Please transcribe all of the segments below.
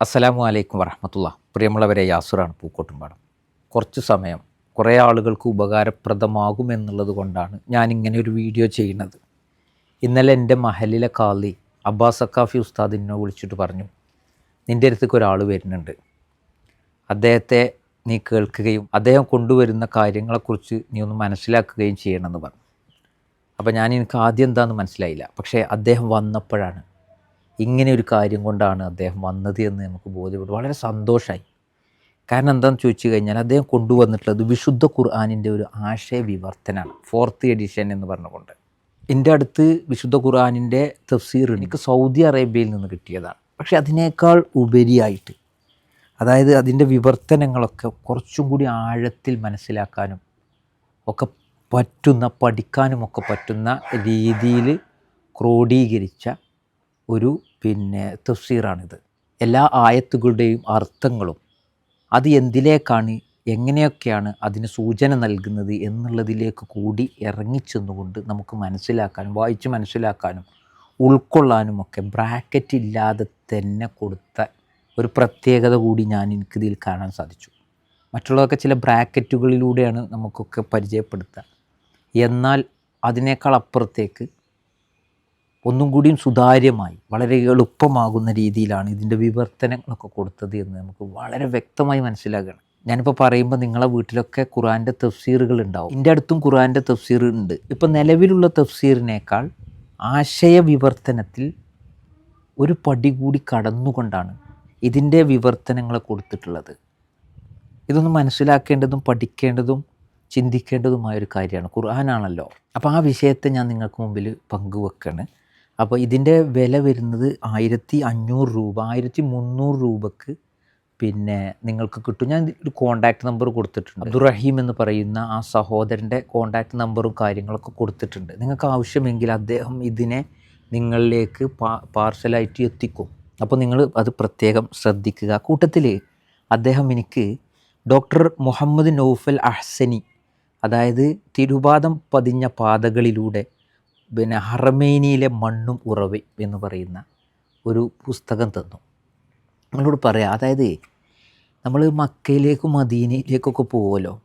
അസ്സലാമു അലൈക്കും വറഹമത്തുള്ള. പ്രിയമുള്ളവരെ യാസുറാണ് പൂക്കോട്ടുംപാടം. കുറച്ച് സമയം കുറേ ആളുകൾക്ക് ഉപകാരപ്രദമാകുമെന്നുള്ളത് കൊണ്ടാണ് ഞാനിങ്ങനെ ഒരു വീഡിയോ ചെയ്യുന്നത്. ഇന്നലെ എന്റെ മഹലിലെ കാളി അബ്ബാസ് സക്കാഫി ഉസ്താദ് എന്നെ വിളിച്ചിട്ട് പറഞ്ഞു നിന്റെ അടുത്തേക്ക് ഒരാൾ വരുന്നുണ്ട്. അദ്ദേഹത്തെ നീ കേൾക്കുകയും അദ്ദേഹം കൊണ്ടുവരുന്ന കാര്യങ്ങളെക്കുറിച്ച് നീ ഒന്ന് മനസ്സിലാക്കുകയും ചെയ്യണമെന്ന് പറഞ്ഞു. അപ്പോൾ ഞാൻ എനിക്ക് ആദ്യം എന്താണെന്ന് മനസ്സിലായില്ല. പക്ഷേ അദ്ദേഹം വന്നപ്പോഴാണ് ഇങ്ങനെ ഒരു കാര്യം കൊണ്ടാണ് അദ്ദേഹം വന്നത് എന്ന് നമുക്ക് ബോധ്യപ്പെട്ടു. വളരെ സന്തോഷമായി കാരണം എന്താണെന്ന് ചോദിച്ചു കഴിഞ്ഞാൽ അദ്ദേഹം കൊണ്ടുവന്നിട്ടുള്ളത് വിശുദ്ധ ഖുർആാനിന്റെ ഒരു ആശയ വിവർത്തനാണ് ഫോർത്ത് എഡിഷൻ എന്ന് പറഞ്ഞുകൊണ്ട്. എന്റെ അടുത്ത് വിശുദ്ധ ഖുർആാനിന്റെ തഫ്സീർ എനിക്ക് സൗദി അറേബ്യയിൽ നിന്ന് കിട്ടിയതാണ്. പക്ഷേ അതിനേക്കാൾ ഉപരിയായിട്ട് അതായത് അതിന്റെ വിവർത്തനങ്ങളൊക്കെ കുറച്ചും കൂടി ആഴത്തിൽ മനസ്സിലാക്കാനും ഒക്കെ പറ്റുന്ന പഠിക്കാനുമൊക്കെ പറ്റുന്ന രീതിയിൽ ക്രോഡീകരിച്ച ഒരു പിന്നെ തഫ്സീറാണിത്. എല്ലാ ആയത്തുകളുടെയും അർത്ഥങ്ങളും അത് എന്തിലേക്കാണ് എങ്ങനെയൊക്കെയാണ് അതിന് സൂചന നൽകുന്നത് എന്നുള്ളതിലേക്ക് കൂടി ഇറങ്ങിച്ചെന്നുകൊണ്ട് നമുക്ക് മനസ്സിലാക്കാനും വായിച്ച് മനസ്സിലാക്കാനും ഉൾക്കൊള്ളാനുമൊക്കെ ബ്രാക്കറ്റ് ഇല്ലാതെ തന്നെ കൊടുത്ത ഒരു പ്രത്യേകത കൂടി ഞാൻ എനിക്കിതിൽ കാണാൻ സാധിച്ചു. മറ്റുള്ളതൊക്കെ ചില ബ്രാക്കറ്റുകളിലൂടെയാണ് നമുക്കൊക്കെ പരിചയപ്പെടുത്തുക. എന്നാൽ അതിനേക്കാൾ അപ്പുറത്തേക്ക് ഒന്നും കൂടിയും സുതാര്യമായി വളരെ എളുപ്പമാകുന്ന രീതിയിലാണ് ഇതിന്റെ വിവർത്തനങ്ങളൊക്കെ കൊടുത്തത് എന്ന് നമുക്ക് വളരെ വ്യക്തമായി മനസ്സിലാക്കുകയാണ് ഞാനിപ്പോൾ പറയുമ്പോൾ നിങ്ങളെ വീട്ടിലൊക്കെ ഖുറാന്റെ തഫ്സീറുകൾ ഉണ്ടാവും. എന്റെ അടുത്തും ഖുറാന്റെ തഫ്സീർ ഉണ്ട്. ഇപ്പം നിലവിലുള്ള തഫ്സീറിനേക്കാൾ ആശയ വിവർത്തനത്തിൽ ഒരു പടി കൂടി കടന്നുകൊണ്ടാണ് ഇതിന്റെ വിവർത്തനങ്ങളെ കൊടുത്തിട്ടുള്ളത്. ഇതൊന്നും മനസ്സിലാക്കേണ്ടതും പഠിക്കേണ്ടതും ചിന്തിക്കേണ്ടതുമായ ഒരു കാര്യമാണ് ഖുർആനാണല്ലോ. അപ്പോൾ ആ വിഷയത്തെ ഞാൻ നിങ്ങൾക്ക് മുമ്പിൽ പങ്കുവെക്കാണ്. അപ്പോൾ ഇതിന്റെ വില വരുന്നത് ആയിരത്തി അഞ്ഞൂറ് രൂപ ആയിരത്തി മുന്നൂറ് രൂപക്ക് പിന്നെ നിങ്ങൾക്ക് കിട്ടും. ഞാൻ ഒരു നമ്പർ കൊടുത്തിട്ടുണ്ട്. അബ്ദുറഹീം എന്ന് പറയുന്ന ആ സഹോദരന്റെ കോൺടാക്റ്റ് നമ്പറും കാര്യങ്ങളൊക്കെ കൊടുത്തിട്ടുണ്ട്. നിങ്ങൾക്ക് ആവശ്യമെങ്കിൽ അദ്ദേഹം ഇതിനെ നിങ്ങളിലേക്ക് പാ പാർസലായിട്ട് എത്തിക്കും. അപ്പോൾ നിങ്ങൾ അത് പ്രത്യേകം ശ്രദ്ധിക്കുക. കൂട്ടത്തിൽ അദ്ദേഹം എനിക്ക് ഡോക്ടർ മുഹമ്മദ് നൗഫൽ അഹ്സനി അതായത് തിരുപാദം പതിഞ്ഞ പാതകളിലൂടെ പിന്നെ ഹറമേനിയിലെ മണ്ണും ഉറവി എന്ന് പറയുന്ന ഒരു പുസ്തകം തന്നു. നമ്മളോട് പറയാം അതായത് നമ്മൾ മക്കയിലേക്കും മദീനയിലേക്കൊക്കെ പോകുമല്ലോ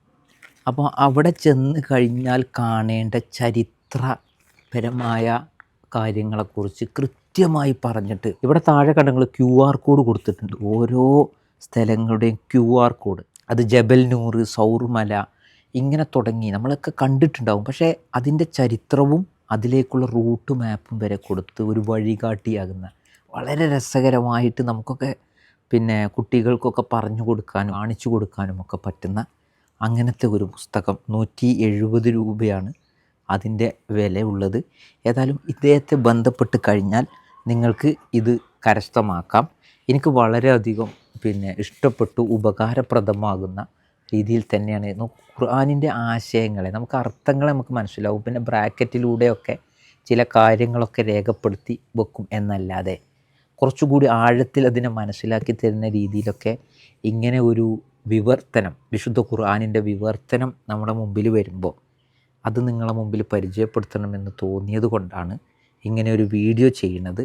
അപ്പോൾ അവിടെ ചെന്ന് കഴിഞ്ഞാൽ കാണേണ്ട ചരിത്രപരമായ കാര്യങ്ങളെക്കുറിച്ച് കൃത്യമായി പറഞ്ഞിട്ട് ഇവിടെ താഴെ കണ്ടങ്ങൾ ക്യു ആർ കോഡ് കൊടുത്തിട്ടുണ്ട്. ഓരോ സ്ഥലങ്ങളുടെയും ക്യു ആർ കോഡ് അത് ജബൽ നൂർ സൗർമല ഇങ്ങനെ തുടങ്ങി. നമ്മളൊക്കെ കണ്ടിട്ടുണ്ടാവും. പക്ഷേ അതിന്റെ ചരിത്രവും അതിലേക്കുള്ള റൂട്ട് മാപ്പും വരെ കൊടുത്ത് ഒരു വഴികാട്ടിയാകുന്ന വളരെ രസകരമായിട്ട് നമുക്കൊക്കെ പിന്നെ കുട്ടികൾക്കൊക്കെ പറഞ്ഞു കൊടുക്കാനും കാണിച്ചു കൊടുക്കാനും ഒക്കെ പറ്റുന്ന അങ്ങനത്തെ ഒരു പുസ്തകം നൂറ്റി എഴുപത് രൂപയാണ് അതിന്റെ വിലയുള്ളത് ഏതായാലും ഇദ്ദേഹത്തെ ബന്ധപ്പെട്ട് കഴിഞ്ഞാൽ നിങ്ങൾക്ക് ഇത് കരസ്ഥമാക്കാം. എനിക്ക് വളരെയധികം പിന്നെ ഇഷ്ടപ്പെട്ടു ഉപകാരപ്രദമാകുന്ന രീതിയിൽ തന്നെയാണ്. ഖുർആാനിന്റെ ആശയങ്ങളെ നമുക്ക് അർത്ഥങ്ങളെ നമുക്ക് മനസ്സിലാവും. പിന്നെ ബ്രാക്കറ്റിലൂടെയൊക്കെ ചില കാര്യങ്ങളൊക്കെ രേഖപ്പെടുത്തി വെക്കും എന്നല്ലാതെ. കുറച്ചുകൂടി ആഴത്തിൽ അതിനെ മനസ്സിലാക്കി തരുന്ന രീതിയിലൊക്കെ ഇങ്ങനെ ഒരു വിവർത്തനം വിശുദ്ധ ഖുർആാനിന്റെ വിവർത്തനം നമ്മുടെ മുമ്പിൽ വരുമ്പോൾ അത് നിങ്ങളെ മുമ്പിൽ പരിചയപ്പെടുത്തണമെന്ന് തോന്നിയത് കൊണ്ടാണ് ഇങ്ങനെ ഒരു വീഡിയോ ചെയ്യുന്നത്.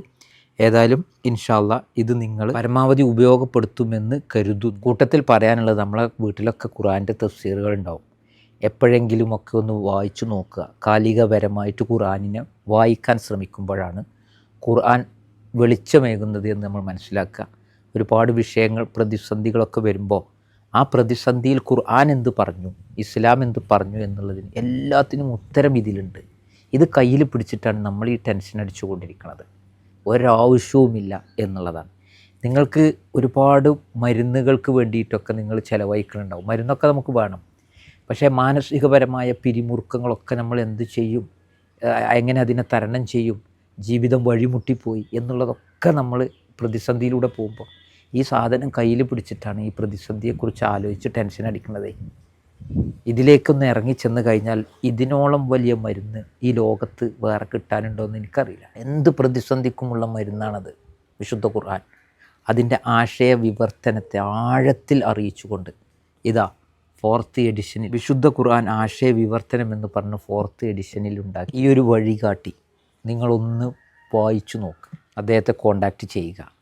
ഏതായാലും ഇൻഷാല്ല ഇത് നിങ്ങൾ പരമാവധി ഉപയോഗപ്പെടുത്തുമെന്ന് കരുതുന്നു. കൂട്ടത്തിൽ പറയാനുള്ളത് നമ്മളെ വീട്ടിലൊക്കെ ഖുറാന്റെ തഫ്സീറുകൾ ഉണ്ടാവും എപ്പോഴെങ്കിലുമൊക്കെ ഒന്ന് വായിച്ചു നോക്കുക. കാലികപരമായിട്ട് ഖുറാനിനെ വായിക്കാൻ ശ്രമിക്കുമ്പോഴാണ് ഖുർആൻ വെളിച്ചമേകുന്നത് എന്ന് നമ്മൾ മനസ്സിലാക്കുക. ഒരുപാട് വിഷയങ്ങൾ പ്രതിസന്ധികളൊക്കെ വരുമ്പോൾ ആ പ്രതിസന്ധിയിൽ ഖുർആൻ എന്ത് പറഞ്ഞു ഇസ്ലാം എന്ത് പറഞ്ഞു എന്നുള്ളതിന് എല്ലാത്തിനും ഉത്തരം ഇതിലുണ്ട്. ഇത് കയ്യിൽ പിടിച്ചിട്ടാണ് നമ്മൾ ഈ ടെൻഷൻ അടിച്ചുകൊണ്ടിരിക്കുന്നത്. ഒരാവശ്യവുമില്ല എന്നുള്ളതാണ്. നിങ്ങൾക്ക് ഒരുപാട് മരുന്നുകൾക്ക് വേണ്ടിയിട്ടൊക്കെ നിങ്ങൾ ചിലവഴിക്കുന്നുണ്ടാവും മരുന്നൊക്കെ നമുക്ക് വേണം. പക്ഷേ മാനസികപരമായ പിരിമുറുക്കങ്ങളൊക്കെ നമ്മൾ എന്ത് ചെയ്യും? എങ്ങനെ അതിനെ തരണം ചെയ്യും? ജീവിതം വഴിമുട്ടിപ്പോയി എന്നുള്ളതൊക്കെ നമ്മൾ പ്രതിസന്ധിയിലൂടെ പോകുമ്പോൾ ഈ സാധനം കയ്യിൽ പിടിച്ചിട്ടാണ് ഈ പ്രതിസന്ധിയെക്കുറിച്ച് ആലോചിച്ച് ടെൻഷൻ അടിക്കുന്നത് ഇതിലേക്കൊന്ന് ഇറങ്ങി ചെന്ന് കഴിഞ്ഞാൽ ഇതിനോളം വലിയ മരുന്ന് ഈ ലോകത്ത് വേറെ കിട്ടാനുണ്ടോ എന്ന് എനിക്കറിയില്ല. എന്ത് പ്രതിസന്ധിക്കുമുള്ള മരുന്നാണത്? വിശുദ്ധ ഖുർആൻ. അതിന്റെ ആശയ വിവർത്തനത്തെ ആഴത്തിൽ അറിയിച്ചുകൊണ്ട് ഇതാ ഫോർത്ത് എഡിഷനിൽ വിശുദ്ധ ഖുർആൻ ആശയ വിവർത്തനം എന്ന് പറഞ്ഞ് ഫോർത്ത് എഡിഷനിൽ ഉണ്ടാക്കി. ഈ ഒരു വഴി വഴികാട്ടി നിങ്ങളൊന്ന് വായിച്ചു നോക്ക്. അദ്ദേഹത്തെ കോണ്ടാക്റ്റ് ചെയ്യുക.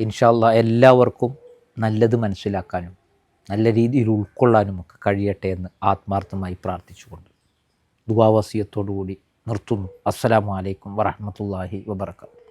ഇൻഷാല്ല എല്ലാവർക്കും നല്ലത് മനസ്സിലാക്കാനും നല്ല രീതിയിൽ ഉൾക്കൊള്ളാനും ഒക്കെ കഴിയട്ടെ എന്ന് ആത്മാർത്ഥമായി പ്രാർത്ഥിച്ചുകൊണ്ട് ദുവാവസിയത്തോടുകൂടി നിർത്തുന്നു. അസ്സലാമു അലൈക്കും വറഹ്മത്തുള്ളാഹി വബർക്കാത്തു